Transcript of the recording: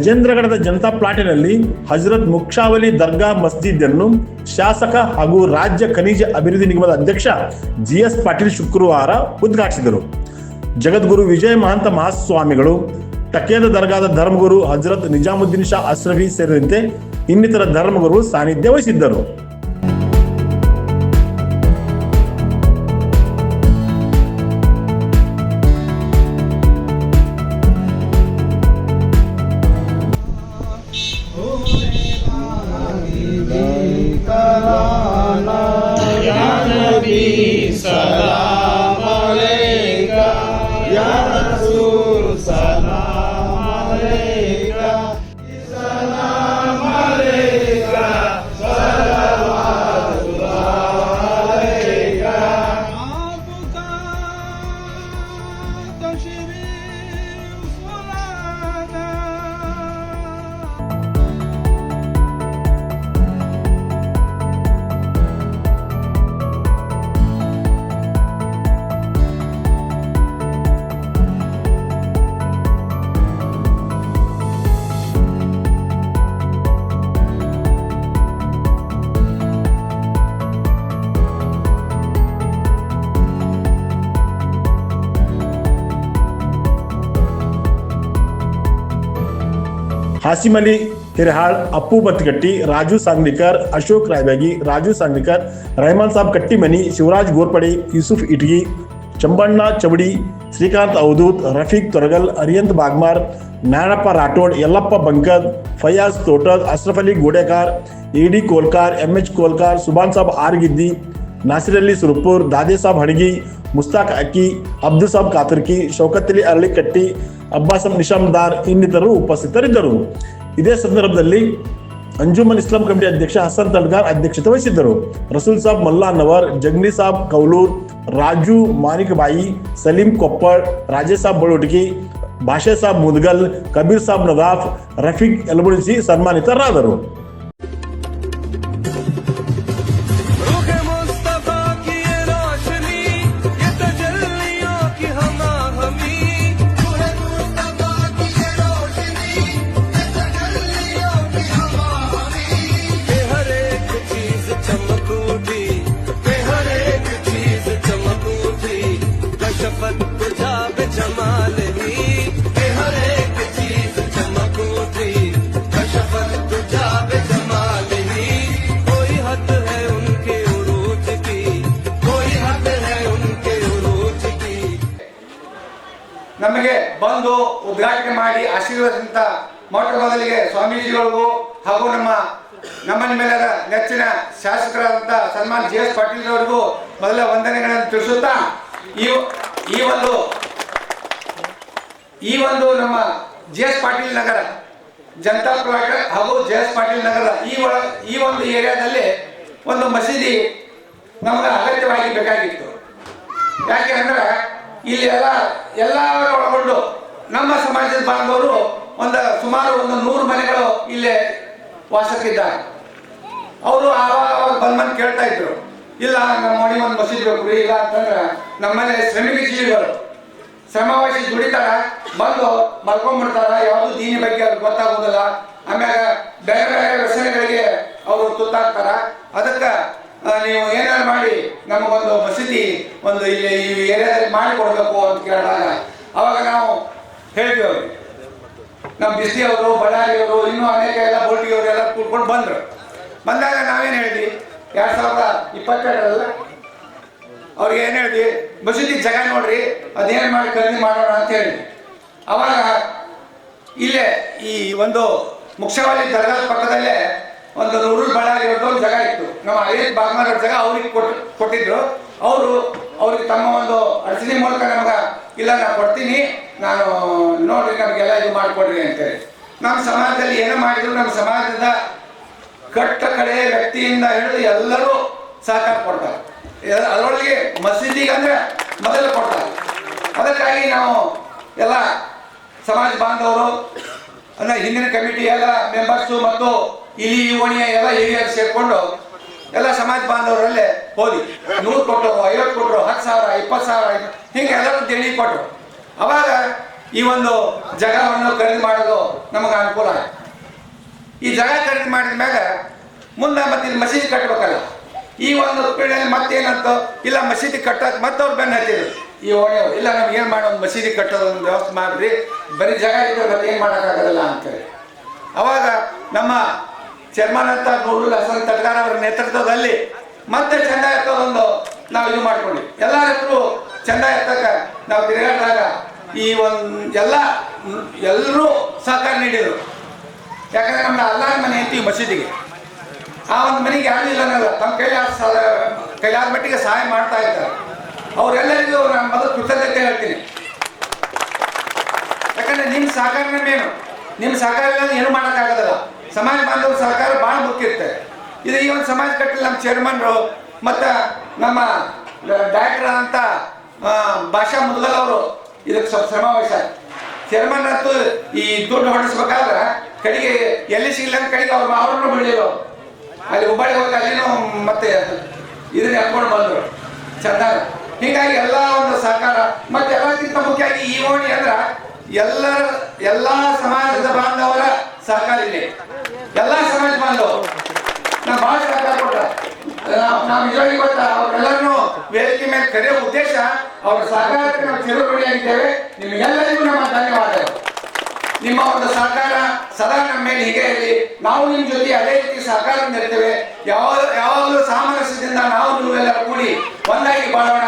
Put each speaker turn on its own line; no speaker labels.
ಗಜೇಂದ್ರಗಢದ ಜನತಾ ಪ್ಲಾಟಿನಲ್ಲಿ ಹಜರತ್ ಮುಕ್ಷಾವಲಿ ದರ್ಗಾ ಮಸ್ಜಿದ್ ಅನ್ನು ಶಾಸಕ ಹಾಗೂ ರಾಜ್ಯ ಖನಿಜ ಅಭಿವೃದ್ಧಿ ನಿಗಮದ ಅಧ್ಯಕ್ಷ ಜಿ ಎಸ್ ಪಾಟೀಲ್ ಶುಕ್ರವಾರ ಉದ್ಘಾಟಿಸಿದರು. ಜಗದ್ಗುರು ವಿಜಯ ಮಹಾಂತ ಮಹಾಸ್ವಾಮಿಗಳು, ಟಕೇದ ದರ್ಗಾದ ಧರ್ಮಗುರು ಹಜರತ್ ನಿಜಾಮುದ್ದೀನ್ ಶಾ ಅಸ್ರಫಿ ಸೇರಿದಂತೆ ಇನ್ನಿತರ ಧರ್ಮಗುರು ಸಾನ್ನಿಧ್ಯ ವಹಿಸಿದ್ದರು.
Salam Alaikum Ya
ಹಾಸಿಮ್ Ali, Hirahal, Appu ಬತ್ಕಟ್ಟಿ Raju Sanglikar, Ashok Rayabagi, Raju ಸಾಂಗ್ಲಿಕರ್ Rahman Sab Kattimani, Shivraj Ghorpade, Yusuf Itgi, Chambanna Chavadi Srikanth Avadhut Rafiq Toragal, Arihant Bagmar Narappa Rathod, Yallappa Bankad, Fayaz Totad, Ashraf Ali Godekar A D Kolkar, M H Kolkar Subhan Sab Argiddi, Nasir Ali Surpur, Dade Sab Hadagi Mustaq Akki Abdul Sab Katarki ಶೌಕತ್ಲಿ Aralikatti, ಅಬ್ಬಾಸಂ ನಿಶಾಮ್ದಾರ್ ಇನ್ನಿತರರು ಉಪಸ್ಥಿತರಿದ್ದರು. ಇದೇ ಸಂದರ್ಭದಲ್ಲಿ ಅಂಜುಮನ್ ಇಸ್ಲಾಂ ಕಮಿಟಿ ಅಧ್ಯಕ್ಷ ಹಸನ್ ತಲ್ಗಾರ್ ಅಧ್ಯಕ್ಷತೆ ವಹಿಸಿದ್ದರು. ರಸೂಲ್ ಸಾಬ್ ಮಲ್ಲಾನವರ್ ಜಗ್ನಿ ಸಾಬ್, ಕೌಲೂರ್, ರಾಜು ಮಾನಿಕಬಾಯಿ ಸಲೀಂ ಕೊಪ್ಪಳ್ ರಾಜೇಶ್ ಸಾಬ್ ಬಳುಟಗಿ ಭಾಷೆ ಸಾಬ್ ಮುದ್ಗಲ್, ಕಬೀರ್ ಸಾಬ್ ನದಾಫ್ ರಫೀಕ್ ಎಲ್ಬುಣಿಸಿ ಸನ್ಮಾನಿತರಾದರು.
ನಮಗೆ ಬಂದು ಉದ್ಘಾಟನೆ ಮಾಡಿ ಆಶೀರ್ವದಿಸಿದಂತ ಮೊಟ್ಟ ಮೊದಲಿಗೆ ಸ್ವಾಮೀಜಿಗಳಿಗೂ ಹಾಗೂ ನಮ್ಮ ನಮ್ಮ ನಿಮ್ಮೆಲ್ಲರ ನೆಚ್ಚಿನ ಶಾಸಕರಾದಂಥ ಸನ್ಮಾನ್ ಜಿ ಎಸ್ ಪಾಟೀಲ್ ಅವರಿಗೂ ಮೊದಲ ವಂದನೆಗಳನ್ನು ತಿಳಿಸುತ್ತಾ ಈ ಈ ಒಂದು ಈ ಒಂದು ನಮ್ಮ G S Patil Nagar Janata plot ಹಾಗೂ ಜೆ ಎಸ್ ಪಾಟೀಲ್ ನಗರ ಈ ಒಳ ಈ ಒಂದು ಏರಿಯಾದಲ್ಲಿ ಒಂದು ಮಸೀದಿ ನಮಗೆ ಅಗತ್ಯವಾಗಿ ಬೇಕಾಗಿತ್ತು. ಯಾಕೆ ಅಂದ್ರೆ ಇಲ್ಲಿ ಎಲ್ಲ ಎಲ್ಲರೂ ಒಳಗೊಂಡು ನಮ್ಮ ಸಮಾಜದ ಬಾಂಧವರು ಒಂದು ಸುಮಾರು ಒಂದು ನೂರು ಮನೆಗಳು ಇಲ್ಲೇ ವಾಸಕ್ಕಿದ್ದಾರೆ. ಅವರು ಆವಾಗ ಬಂದ್ ಬಂದು ಕೇಳ್ತಾ ಇದ್ರು, ಇಲ್ಲ, ನಮ್ಮ ಮನೆ ಒಂದು ಮಸೀದಿ ಬೇಕು ರೀ, ಇಲ್ಲ ಅಂತಂದ್ರೆ ನಮ್ಮನೆ ಶ್ರಮಿಕ ಜೀವಿಗಳು. ಶ್ರಮವಾಸಿ ದುಡಿತಾರ, ಬಂದು ಮಲ್ಕೊಂಡ್ಬಿಡ್ತಾರ, ಯಾವುದು ದೀನಿ ಬಗ್ಗೆ ಅದು ಗೊತ್ತಾಗೋದಿಲ್ಲ. ಆಮೇಲೆ ಬೇರೆ ಬೇರೆ ವ್ಯಸನಗಳಿಗೆ ಅವರು ತುತ್ತಾಗ್ತಾರ ಅದಕ್ಕೆ ಆ, ನೀವು ಏನಾದ್ರು ಮಾಡಿ ನಮಗೊಂದು ಮಸೀದಿ ಒಂದು ಇಲ್ಲಿ ಈ ಏರಿಯಾದಲ್ಲಿ ಮಾಡಿ ಕೊಡಬೇಕು ಅಂತ ಕೇಳಿದಾಗ ಅವಾಗ ನಾವು ಹೇಳ್ತೀವಿ ಅವ್ರಿಗೆ. ನಮ್ಮ ಬಿಸಿ ಅವರು, ಬಳ್ಳಾರಿ ಅವರು, ಇನ್ನೂ ಅನೇಕ ಎಲ್ಲ ಬೋಟಿಯವರು ಅವರು ಎಲ್ಲ ಕೂತ್ಕೊಂಡು ಬಂದರು. ಬಂದಾಗ ನಾವೇನು ಹೇಳಿದ್ವಿ? ಎರಡು ಸಾವಿರದ ಇಪ್ಪತ್ತೆರಡರಲ್ಲ? ಅವ್ರಿಗೆ ಏನು ಹೇಳಿದ್ವಿ? ಮಸೀದಿ ಜಾಗ ನೋಡ್ರಿ, ಅದೇನು ಮಾಡಿ ಖರೀದಿ ಮಾಡೋಣ ಅಂತ ಹೇಳಿದ್ವಿ. ಅವಾಗ ಇಲ್ಲೇ ಈ ಒಂದು ಮುಖ್ಯವಾಗಿ ದರ್ಗಾದ ಪಕ್ಕದಲ್ಲೇ ಒಂದು ನೂರು ಬಳ್ಳಾರಿ ಒಂದು ಜಾಗ ಇತ್ತು. ನಮ್ಮ ಐದು ಬಾಗ್ಮಾರ್ ಜಾಗ ಅವ್ರಿಗೆ ಕೊಟ್ಟು ಕೊಟ್ಟಿದ್ರು. ಅವರು ಅವ್ರಿಗೆ ತಮ್ಮ ಒಂದು ಅಡಚಣೆ ಮೂಲಕ ನಮ್ಗೆ, ಇಲ್ಲ ನಾನು ಕೊಡ್ತೀನಿ. ನಾನು ನೋಡ್ರಿ, ನಮಗೆಲ್ಲ ಇದು ಮಾಡಿಕೊಡ್ರಿ ಅಂತೇಳಿ. ನಮ್ಮ ಸಮಾಜದಲ್ಲಿ ಏನೋ ಮಾಡಿದ್ರು, ನಮ್ಮ ಸಮಾಜದ ಕಟ್ಟ ಕಡೆ ವ್ಯಕ್ತಿಯಿಂದ ಹಿಡಿದು ಎಲ್ಲರೂ ಸಹಕಾರ ಕೊಡ್ತಾರೆ. ಅದರೊಳಗೆ ಮಸೀದಿಗೆ ಅಂದ್ರೆ ಮೊದಲು ಕೊಡ್ತಾರೆ. ಅದಕ್ಕಾಗಿ ನಾವು ಎಲ್ಲ ಸಮಾಜ ಬಾಂಧವರು ಅಂದ್ರೆ ಹಿಂದಿನ ಕಮಿಟಿ ಎಲ್ಲ ಮೆಂಬರ್ಸ್ ಮತ್ತು ಇಲ್ಲಿ ಈ ಓಣಿಯ ಎಲ್ಲ ಹಿರಿಯರು ಸೇರ್ಕೊಂಡು ಎಲ್ಲ ಸಮಾಜ ಬಾಂಧವರಲ್ಲೇ ಹೋದಿ ನೂರು ಕೊಟ್ಟರು, ಐವತ್ತು ಕೊಟ್ಟರು, ಹತ್ತು ಸಾವಿರ, ಇಪ್ಪತ್ತು ಸಾವಿರ ಹಿಂಗೆ ಎಲ್ಲರೂ ದೇಣಿ ಕೊಟ್ಟರು. ಅವಾಗ ಈ ಒಂದು ಜಾಗವನ್ನು ಖರೀದಿ ಮಾಡೋದು ನಮಗೆ ಅನುಕೂಲ ಆಯ್ತು. ಈ ಜಾಗ ಖರೀದಿ ಮಾಡಿದ ಮ್ಯಾಗ ಮುಂದೆ ಮತ್ತೆ ಇಲ್ಲಿ ಮಸೀದಿ ಕಟ್ಟಬೇಕಲ್ಲ ಈ ಒಂದು ಪೀಳಿಗೆ ಮತ್ತೇನಂತ ಇಲ್ಲ, ಮಸೀದಿ ಕಟ್ಟೋದು ಮತ್ತವ್ರು ಬೆನ್ನ ಹತ್ತಿದ್ರು ಈ ಹೊಣೆ ಇಲ್ಲ, ನಮ್ಗೆ ಏನು ಮಾಡೋ ಒಂದು ಮಸೀದಿ ಕಟ್ಟೋದು ಒಂದು ವ್ಯವಸ್ಥೆ ಮಾಡಿರಿ ಬರೀ ಜಾಗ ಇದ್ದವ್ರು ಮತ್ತೆ ಏನು ಮಾಡೋಕ್ಕಾಗೋದಿಲ್ಲ ಅಂತೇಳಿ ಅವಾಗ ನಮ್ಮ ಚೇರ್ಮನ್ ಅಂತ ನೂರುಲ್ ಹಸನ್ ತಟ್ಕಾರ ಅವರ ನೇತೃತ್ವದಲ್ಲಿ ಮತ್ತೆ ಚಂದ ಎತ್ತೋದೊಂದು ನಾವು ಇದು ಮಾಡ್ಕೊಂಡ್ವಿ. ಎಲ್ಲ ಹೆಸರು ಚಂದ ಎತ್ತಕ್ಕ ನಾವು ತಿರುಗಾಡಿದಾಗ ಈ ಒಂದು ಎಲ್ಲ, ಎಲ್ಲರೂ ಸಹಕಾರ ನೀಡಿದರು. ಯಾಕಂದ್ರೆ ನಮ್ಮ ಅಲ್ಲಾರ ಮನೆ ಅಂತೀವಿ ಮಸೀದಿಗೆ. ಆ ಒಂದು ಮನೆಗೆ ಯಾರು ಇಲ್ಲ ನಮ್ಮ ಕೈಲಾದ ಕೈಲಾದ ಮಟ್ಟಿಗೆ ಸಹಾಯ ಮಾಡ್ತಾ ಇದ್ದಾರೆ. ಅವರೆಲ್ಲರಿಗೂ ನಾನು ಮೊದಲು ಕೃತಜ್ಞತೆ ಹೇಳ್ತೀನಿ. ಯಾಕಂದ್ರೆ ನಿಮ್ಮ ಸಹಕಾರನೇ ಮೇನು ನಿಮ್ಮ ಸಹಕಾರ ಇಲ್ಲ ಏನು ಮಾಡೋಕ್ಕಾಗೋದಿಲ್ಲ. ಸಮಾಜ ಬಾಂಧವ್ರ ಸಹಕಾರ ಭಾಳ ಮುಖ್ಯ ಇರ್ತದೆ ಇದು ಈ ಒಂದು ಸಮಾಜ ಕಟ್ಟಲಿ ನಮ್ಮ ಚೇರ್ಮನ್ರು ಮತ್ತು ನಮ್ಮ ಡಾಕ್ಟರ್ ಅಂತ ಭಾಷಾ ಮುದ್ಗಲ್ ಅವರು ಇದಕ್ಕೆ ಸ್ವಲ್ಪ ಸಮಾವೇಶ. ಚೇರ್ಮನ್ ಅಂತೂ ಈ ದುಡ್ಡು ಹೊಡಿಸ್ಬೇಕಾದ್ರೆ ಕಡೆಗೆ ಎಲ್ಲಿ ಸಿಗಲಿಲ್ಲ ಅಂತ ಕಡೆಗೆ ಅವ್ರು ಅವ್ರನ್ನ ಬೆಳೆಯೋರು ಅಲ್ಲಿ ಹುಬ್ಬಳ್ಳಿ ಹೋಗಿ ಅಲ್ಲಿನೂ ಮತ್ತೆ ಇದನ್ನ ಹಾಕೊಂಡು ಬಂದರು. ಚಂದ. ಹೀಗಾಗಿ ಎಲ್ಲ ಒಂದು ಸಹಕಾರ ಮತ್ತೆ ಎಲ್ಲಕ್ಕಿಂತ ಮುಖ್ಯವಾಗಿ ಈ ಓಣಿ ಅಂದ್ರ ಎಲ್ಲರ, ಎಲ್ಲ ಸಮಾಜದ ಬಾಂಧವರ ಸಹಕಾರ ಇಲ್ಲಿ ಎಲ್ಲ ಸಮಾಜ ಬಾಂಧವರು. ನಾವು ಬಹಳ ಸಹಕಾರ ಕೊಟ್ಟ ನಾವು ನಿಜವಾಗಿ ಗೊತ್ತ ಅವ್ರೆಲ್ಲರನ್ನು ವೇದಿಕೆ ಮೇಲೆ ಕರೆಯೋ ಉದ್ದೇಶ, ಅವ್ರ ಸಹಕಾರಕ್ಕೆ ನಾವು ಚಿರಋಣಿಯಾಗಿದ್ದೇವೆ. ನಿಮ್ಗೆಲ್ಲರಿಗೂ ನಿಮ್ಮ ಒಂದು ಸಹಕಾರ ಸದಾ ನಮ್ಮ ಮೇಲೆ ಹೀಗೆ ಇರಲಿ. ನಾವು ನಿಮ್ಮ ಜೊತೆ ಅದೇ ರೀತಿ ಸಹಕಾರ ನೀಡ್ತೇವೆ. ಯಾವ ಯಾವಾಗಲೂ ಸಾಮರಸ್ಯದಿಂದ ನಾವು ನೀವೆಲ್ಲರೂ ಕೂಡಿ ಒಂದಾಗಿ ಬಾಳೋಣ.